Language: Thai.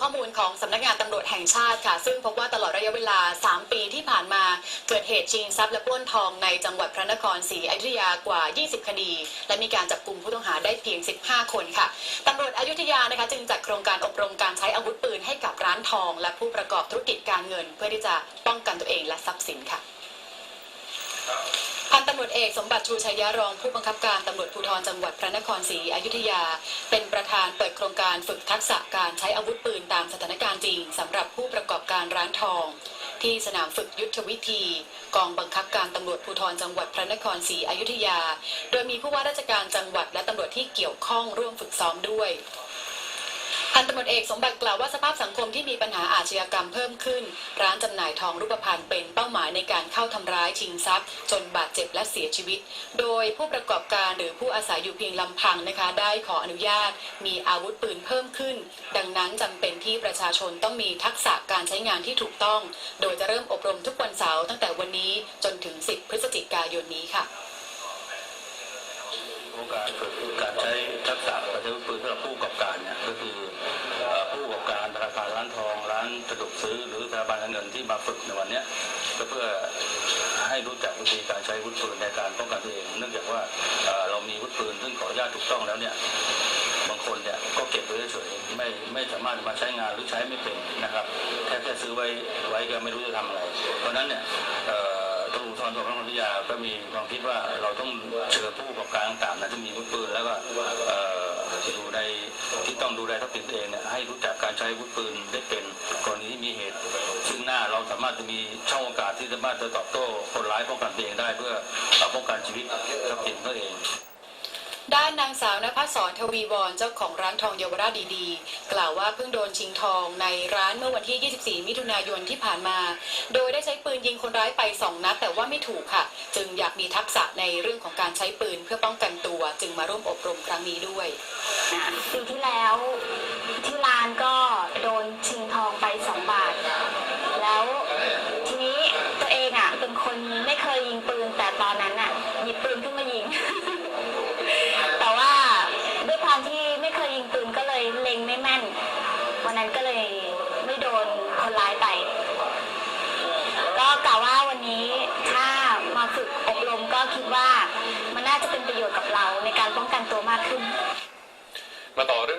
ข้อมูลของสำนักงานตำรวจแห่งชาติค่ะ ซึ่งพบว่าตลอดระยะเวลา 3 ปีที่ผ่านมาเกิดเหตุชิงทรัพย์และปล้นทองในจังหวัดพระนครศรีอยุธยากว่า 20 คดี และมีการจับกลุ่มผู้ต้องหาได้เพียง 15 คนค่ะตำรวจอยุธยานะคะจึงจัดโครงการอบรมการใช้อาวุธปืนให้กับร้านทอง และผู้ประกอบธุรกิจการเงิน เพื่อที่จะป้องกันตัวเองและทรัพย์สินค่ะ พันตำรวจเอกสมบัติชูชัยยะรองผู้บังคับการตำรวจภูธรจังหวัดพระนครศรีอยุธยา เป็นประธานเปิดโครงการฝึกทักษะการใช้อาวุธปืนตามสถานการณ์จริงสำหรับผู้ประกอบการร้านทอง ที่สนามฝึกยุทธวิธี กองบังคับการตำรวจภูธรจังหวัดพระนครศรีอยุธยา โดยมีผู้ว่าราชการจังหวัดและตำรวจที่เกี่ยวข้องร่วมฝึกซ้อมด้วยพันตำรวจเอกสมบัติกล่าวว่าสภาพ อาชญากรรมเพิ่มขึ้น ร้านจำหน่ายทองรูปพรรณเป็นเป้าหมายในการเข้าทำร้ายชิงทรัพย์ จนบาดเจ็บและเสียชีวิต โดยผู้ประกอบการหรือผู้อาศัยอยู่เพียงลำพังนะคะ ได้ขออนุญาต มีอาวุธปืนเพิ่มขึ้น ดังนั้นจำเป็นที่ประชาชนต้องมีทักษะการใช้งานที่ถูกต้อง โดยจะเริ่มอบรมทุกวันเสาร์ตั้งแต่วันนี้จนถึง 10 พฤศจิกายนนี้ค่ะกาสฝึกการใช้ทักษะการใช้อาวุธปืน สะดวกซื้อหรือสถาบันการเงินที่มาฝึกในวันนี้ก็เพื่อให้รู้จักวิธีการใช้วุธปืนในการป้องกันตัวเองเนื่องจากว่าเรามีวุธปืนซึ่งขออนุญาตถูกต้องแล้วเนี่ยบางคนเนี่ยก็เก็บไว้เฉยๆไม่ไม่สามารถมาใช้งานหรือใช้ไม่เป็นนะครับแค่แค่ซื้อไว้ไว้ก็ไม่รู้จะทำอะไรเพราะนั้นเนี่ยเอ่อตำรวจทรจังหวัดพระนรศรีอยุธยาก็มีความคิดว่าเราต้องเชิญผู้ประกอบการต่างๆนะที่มีวุธปืนแล้วก็อยู่ในที่ต้องดูแลทัพย์สินตัวเองเนี่ยให้รู้จักการใช้วุธปืนได้เป็นกรณีที่มีเหตุ ซึ่งหน้าเราสามารถจะมีช่องโอกาสที่สามารถจะตอบโต้คนร้ายป้องกันตัวเองได้เพื่อเอ่อป้องกันชีวิตทรัพย์สินตัวเองด้านนางสาวนภัสสรทวีวรเจ้าของร้านทองเยาวราชดีๆ กล่าวว่าเพิ่งโดนชิงทองในร้านเมื่อวันที่ 24 มิถุนายนที่ผ่านมา โดยได้ใช้ปืนยิงคนร้ายไป 2 นัด แต่ว่าไม่ถูกค่ะ จึงอยากมีทักษะในเรื่องของการใช้ปืนเพื่อป้องกันตัว จึงมาร่วมอบรมครั้งนี้ด้วยปีที่แล้วที่ร้านก็โดนชิงทองไปสองบาท วันนั้นก็เลยไม่โดนคนร้ายไป ก็กล่าวว่าวันนี้ถ้ามาฝึกอบรมก็คิดว่ามันน่าจะเป็นประโยชน์กับเราในการป้องกันตัวมากขึ้น มาต่อเรื่อง